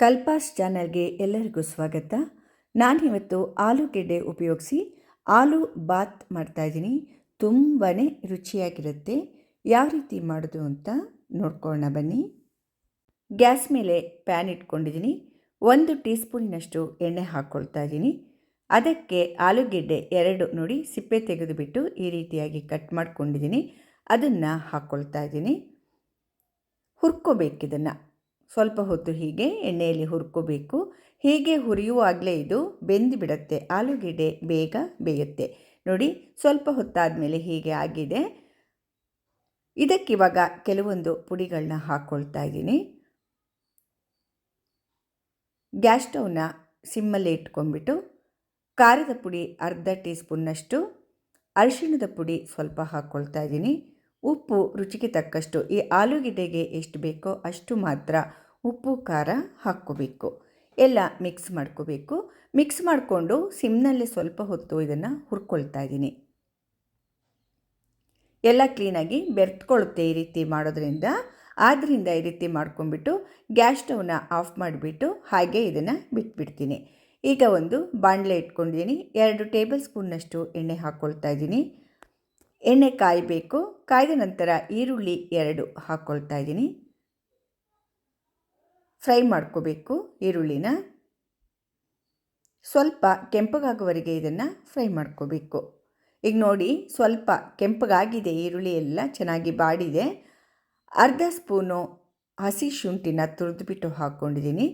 ಕಲ್ಪಾಸ್ ಚಾನಲ್ಗೆ ಎಲ್ಲರಿಗೂ ಸ್ವಾಗತ. ನಾನಿವತ್ತು ಆಲೂಗೆಡ್ಡೆ ಉಪಯೋಗಿಸಿ ಆಲೂ ಬಾತ್ ಮಾಡ್ತಾಯಿದ್ದೀನಿ ತುಂಬಾ ರುಚಿಯಾಗಿರುತ್ತೆ. ಯಾವ ರೀತಿ ಮಾಡೋದು ಅಂತ ನೋಡ್ಕೊಳ್ಳೋಣ ಬನ್ನಿ. ಗ್ಯಾಸ್ ಮೇಲೆ ಪ್ಯಾನ್ ಇಟ್ಕೊಂಡಿದ್ದೀನಿ. ಒಂದು ಟೀ ಸ್ಪೂನಿನಷ್ಟು ಎಣ್ಣೆ ಹಾಕ್ಕೊಳ್ತಾ ಇದ್ದೀನಿ. ಅದಕ್ಕೆ ಆಲೂಗೆಡ್ಡೆ ಎರಡು ನೋಡಿ ಸಿಪ್ಪೆ ತೆಗೆದುಬಿಟ್ಟು ಈ ರೀತಿಯಾಗಿ ಕಟ್ ಮಾಡ್ಕೊಂಡಿದ್ದೀನಿ. ಅದನ್ನು ಹಾಕ್ಕೊಳ್ತಾ ಇದ್ದೀನಿ. ಹುರ್ಕೋಬೇಕಿದನ್ನು ಸ್ವಲ್ಪ ಹೊತ್ತು ಹೀಗೆ ಎಣ್ಣೆಯಲ್ಲಿ ಹುರ್ಕೋಬೇಕು. ಹೀಗೆ ಹುರಿಯುವಾಗಲೇ ಇದು ಬೆಂದು ಬಿಡುತ್ತೆ ಆಲೂಗೆಡ್ಡೆ ಬೇಗ ಬೇಯುತ್ತೆ. ನೋಡಿ, ಸ್ವಲ್ಪ ಹೊತ್ತಾದ ಮೇಲೆ ಹೀಗೆ ಆಗಿದೆ. ಇದಕ್ಕಿವಾಗ ಕೆಲವೊಂದು ಪುಡಿಗಳನ್ನ ಹಾಕ್ಕೊಳ್ತಾ ಇದ್ದೀನಿ. ಗ್ಯಾಸ್ ಸ್ಟವ್ನ ಸಿಮ್ಮಲ್ಲಿ ಇಟ್ಕೊಂಡ್ಬಿಟ್ಟು ಖಾರದ ಪುಡಿ ಅರ್ಧ ಟೀ ಸ್ಪೂನ್ನಷ್ಟು ಅರಿಶಿಣದ ಪುಡಿ ಸ್ವಲ್ಪ ಹಾಕ್ಕೊಳ್ತಾ ಇದ್ದೀನಿ. ಉಪ್ಪು ರುಚಿಗೆ ತಕ್ಕಷ್ಟು ಈ ಆಲೂಗೆಡ್ಡೆಗೆ ಎಷ್ಟು ಬೇಕೋ ಅಷ್ಟು ಮಾತ್ರ ಉಪ್ಪು, ಖಾರ ಹಾಕ್ಕೋಬೇಕು. ಎಲ್ಲ ಮಿಕ್ಸ್ ಮಾಡ್ಕೋಬೇಕು. ಮಿಕ್ಸ್ ಮಾಡಿಕೊಂಡು ಸಿಮ್ನಲ್ಲೇ ಸ್ವಲ್ಪ ಹೊತ್ತು ಇದನ್ನು ಹುರ್ಕೊಳ್ತಾ ಇದ್ದೀನಿ. ಎಲ್ಲ ಕ್ಲೀನಾಗಿ ಬೆರ್ತ್ಕೊಳ್ಳುತ್ತೆ ಈ ರೀತಿ ಮಾಡೋದ್ರಿಂದ. ಆದ್ದರಿಂದ ಈ ರೀತಿ ಮಾಡ್ಕೊಂಬಿಟ್ಟು ಗ್ಯಾಸ್ ಸ್ಟವ್ನ ಆಫ್ ಮಾಡಿಬಿಟ್ಟು ಹಾಗೆ ಇದನ್ನು ಬಿಟ್ಬಿಡ್ತೀನಿ. ಈಗ ಒಂದು ಬಾಣಲೆ ಇಟ್ಕೊಂಡಿದ್ದೀನಿ. ಎರಡು ಟೇಬಲ್ ಸ್ಪೂನ್ನಷ್ಟು ಎಣ್ಣೆ ಹಾಕ್ಕೊಳ್ತಾ ಇದ್ದೀನಿ. ಎಣ್ಣೆ ಕಾಯಬೇಕು. ಕಾಯ್ದ ನಂತರ ಈರುಳ್ಳಿ ಎರಡು ಹಾಕ್ಕೊಳ್ತಾ ಇದ್ದೀನಿ. ಫ್ರೈ ಮಾಡ್ಕೋಬೇಕು ಈರುಳ್ಳಿನ. ಸ್ವಲ್ಪ ಕೆಂಪಗಾಗುವವರೆಗೆ ಇದನ್ನು ಫ್ರೈ ಮಾಡ್ಕೋಬೇಕು. ಈಗ ನೋಡಿ ಸ್ವಲ್ಪ ಕೆಂಪಗಾಗಿದೆ, ಈರುಳ್ಳಿ ಎಲ್ಲ ಚೆನ್ನಾಗಿ ಬಾಡಿದೆ. ಅರ್ಧ ಸ್ಪೂನು ಹಸಿ ಶುಂಠಿನ ತುರಿದುಬಿಟ್ಟು ಹಾಕ್ಕೊಂಡಿದ್ದೀನಿ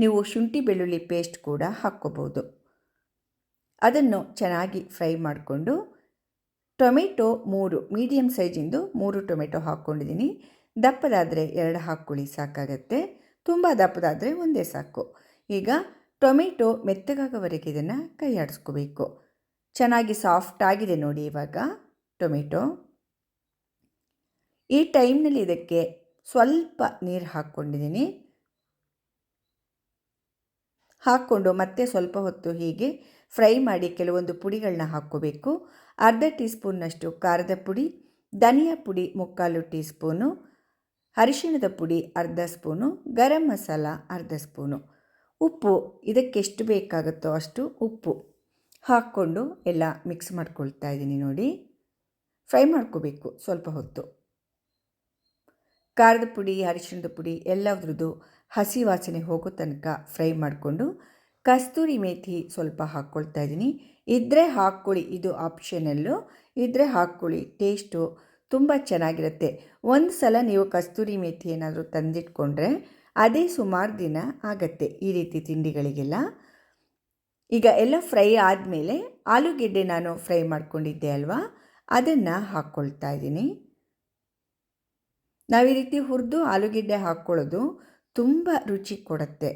ನೀವು ಶುಂಠಿ ಬೆಳ್ಳುಳ್ಳಿ ಪೇಸ್ಟ್ ಕೂಡ ಹಾಕ್ಕೋಬೋದು. ಅದನ್ನು ಚೆನ್ನಾಗಿ ಫ್ರೈ ಮಾಡಿಕೊಂಡು ಟೊಮೆಟೊ ಮೂರು ಮೀಡಿಯಮ್ ಸೈಜಿಂದು ಮೂರು ಟೊಮೆಟೊ ಹಾಕ್ಕೊಂಡಿದ್ದೀನಿ ದಪ್ಪದಾದರೆ ಎರಡು ಹಾಕ್ಕೊಳ್ಳಿ, ಸಾಕಾಗತ್ತೆ. ತುಂಬ ದಪ್ಪದಾದರೆ ಒಂದೇ ಸಾಕು. ಈಗ ಟೊಮೆಟೊ ಮೆತ್ತಗಾಗೋವರೆಗೆ ಇದನ್ನು ಕೈ ಆಡಿಸ್ಕೋಬೇಕು ಚೆನ್ನಾಗಿ ಸಾಫ್ಟ್ ಆಗಿದೆ ನೋಡಿ ಇವಾಗ ಟೊಮೆಟೊ. ಈ ಟೈಮ್ನಲ್ಲಿ ಇದಕ್ಕೆ ಸ್ವಲ್ಪ ನೀರು ಹಾಕ್ಕೊಂಡಿದ್ದೀನಿ. ಹಾಕ್ಕೊಂಡು ಮತ್ತೆ ಸ್ವಲ್ಪ ಹೊತ್ತು ಹೀಗೆ ಫ್ರೈ ಮಾಡಿ ಕೆಲವೊಂದು ಪುಡಿಗಳನ್ನ ಹಾಕ್ಕೋಬೇಕು. ಅರ್ಧ ಟೀ ಸ್ಪೂನ್ನಷ್ಟು ಖಾರದ ಪುಡಿ, ಧನಿಯಾ ಪುಡಿ, ಮುಕ್ಕಾಲು ಟೀ ಸ್ಪೂನು ಅರಿಶಿಣದ ಪುಡಿ ಅರ್ಧ ಸ್ಪೂನು, ಗರಂ ಮಸಾಲ ಅರ್ಧ ಸ್ಪೂನು. ಉಪ್ಪು ಇದಕ್ಕೆಷ್ಟು ಬೇಕಾಗುತ್ತೋ ಅಷ್ಟು ಉಪ್ಪು. ಹಾಕ್ಕೊಂಡು ಎಲ್ಲ ಮಿಕ್ಸ್ ಮಾಡ್ಕೊಳ್ತಾ ಇದ್ದೀನಿ ನೋಡಿ. ಫ್ರೈ ಮಾಡ್ಕೋಬೇಕು ಸ್ವಲ್ಪ ಹೊತ್ತು. ಖಾರದ ಪುಡಿ, ಅರಿಶಿಣದ ಪುಡಿ ಎಲ್ಲದ್ರದ್ದು ಹಸಿ ವಾಸನೆ ಹೋಗೋ ತನಕ ಫ್ರೈ ಮಾಡಿಕೊಂಡು ಕಸ್ತೂರಿ ಮೇಥಿ ಸ್ವಲ್ಪ ಹಾಕ್ಕೊಳ್ತಾ ಇದ್ದೀನಿ. ಇದ್ದರೆ ಹಾಕ್ಕೊಳ್ಳಿ, ಇದು ಆಪ್ಷನಲ್ಲು ಇದ್ದರೆ ಹಾಕ್ಕೊಳ್ಳಿ ಟೇಸ್ಟು ತುಂಬ ಚೆನ್ನಾಗಿರುತ್ತೆ. ಒಂದು ಸಲ ನೀವು ಕಸ್ತೂರಿ ಮೇಥಿ ಏನಾದರೂ ತಂದಿಟ್ಕೊಂಡ್ರೆ ಅದೇ ಸುಮಾರು ದಿನ ಆಗತ್ತೆ ಈ ರೀತಿ ತಿಂಡಿಗಳಿಗೆಲ್ಲ. ಈಗ ಎಲ್ಲ ಫ್ರೈ ಆದಮೇಲೆ ಆಲೂಗೆಡ್ಡೆ ನಾನು ಫ್ರೈ ಮಾಡ್ಕೊಂಡಿದ್ದೆ ಅಲ್ವಾ? ಅದನ್ನು ಹಾಕ್ಕೊಳ್ತಾ ಇದ್ದೀನಿ. ನಾವು ಈ ರೀತಿ ಹುರಿದು ಆಲೂಗೆಡ್ಡೆ ಹಾಕ್ಕೊಳ್ಳೋದು ತುಂಬ ರುಚಿ ಕೊಡುತ್ತೆ.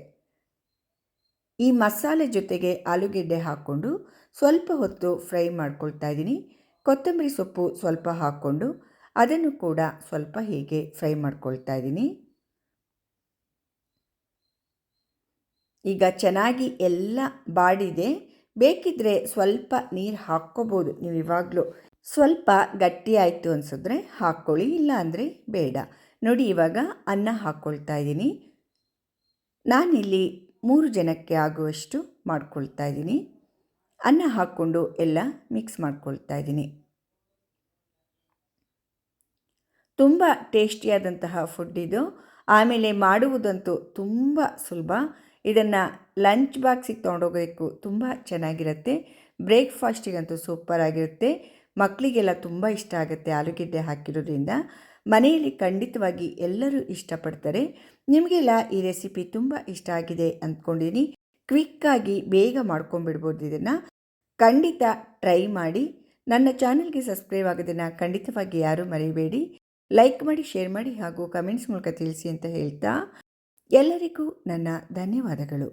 ಈ ಮಸಾಲೆ ಜೊತೆಗೆ ಆಲೂಗೆಡ್ಡೆ ಹಾಕ್ಕೊಂಡು ಸ್ವಲ್ಪ ಹೊತ್ತು ಫ್ರೈ ಮಾಡ್ಕೊಳ್ತಾ ಇದ್ದೀನಿ. ಕೊತ್ತಂಬರಿ ಸೊಪ್ಪು ಸ್ವಲ್ಪ ಹಾಕ್ಕೊಂಡು ಅದನ್ನು ಕೂಡ ಸ್ವಲ್ಪ ಹೀಗೆ ಫ್ರೈ ಮಾಡ್ಕೊಳ್ತಾ ಇದ್ದೀನಿ. ಈಗ ಚೆನ್ನಾಗಿ ಎಲ್ಲ ಬಾಡಿದೆ. ಬೇಕಿದ್ದರೆ ಸ್ವಲ್ಪ ನೀರು ಹಾಕ್ಕೋಬೋದು ನೀವು ಇವಾಗಲೂ. ಸ್ವಲ್ಪ ಗಟ್ಟಿ ಆಯಿತು ಅನಿಸಿದ್ರೆ ಹಾಕ್ಕೊಳ್ಳಿ ಇಲ್ಲ ಅಂದರೆ ಬೇಡ. ನೋಡಿ ಇವಾಗ ಅನ್ನ ಹಾಕ್ಕೊಳ್ತಾ ಇದ್ದೀನಿ. ನಾನಿಲ್ಲಿ ಮೂರು ಜನಕ್ಕೆ ಆಗುವಷ್ಟು ಮಾಡ್ಕೊಳ್ತಾ ಇದ್ದೀನಿ. ಅನ್ನ ಹಾಕ್ಕೊಂಡು ಎಲ್ಲ ಮಿಕ್ಸ್ ಮಾಡ್ಕೊಳ್ತಾ ಇದ್ದೀನಿ. ತುಂಬ ಟೇಸ್ಟಿಯಾದಂತಹ ಫುಡ್ ಇದು. ಆಮೇಲೆ ಮಾಡುವುದಂತೂ ತುಂಬ ಸುಲಭ. ಇದನ್ನು ಲಂಚ್ ಬಾಕ್ಸಿಗೆ ತೊಗೊಂಡೋಗೋದಕ್ಕೂ ತುಂಬ ಚೆನ್ನಾಗಿರುತ್ತೆ. ಬ್ರೇಕ್ಫಾಸ್ಟಿಗಂತೂ ಸೂಪರಾಗಿರುತ್ತೆ ಮಕ್ಕಳಿಗೆಲ್ಲ ತುಂಬ ಇಷ್ಟ ಆಗುತ್ತೆ ಆಲೂಗೆಡ್ಡೆ ಹಾಕಿರೋದ್ರಿಂದ. ಮನೆಯಲ್ಲಿ ಖಂಡಿತವಾಗಿ ಎಲ್ಲರೂ ಇಷ್ಟಪಡ್ತಾರೆ. ನಿಮಗೆಲ್ಲ ಈ ರೆಸಿಪಿ ತುಂಬ ಇಷ್ಟ ಆಗಿದೆ ಅಂದ್ಕೊಂಡಿದ್ದೀನಿ. ಕ್ವಿಕ್ಕಾಗಿ ಬೇಗ ಮಾಡ್ಕೊಂಡ್ಬಿಡ್ಬೋದು ಇದನ್ನು. ಖಂಡಿತ ಟ್ರೈ ಮಾಡಿ. ನನ್ನ ಚಾನೆಲ್ಗೆ ಸಬ್ಸ್ಕ್ರೈಬ್ ಆಗೋದನ್ನು ಖಂಡಿತವಾಗಿ ಯಾರೂ ಮರೆಯಬೇಡಿ ಲೈಕ್ ಮಾಡಿ, ಶೇರ್ ಮಾಡಿ ಹಾಗೂ ಕಮೆಂಟ್ಸ್ ಮೂಲಕ ತಿಳಿಸಿ ಅಂತ ಹೇಳ್ತಾ. ಎಲ್ಲರಿಗೂ ನನ್ನ ಧನ್ಯವಾದಗಳು.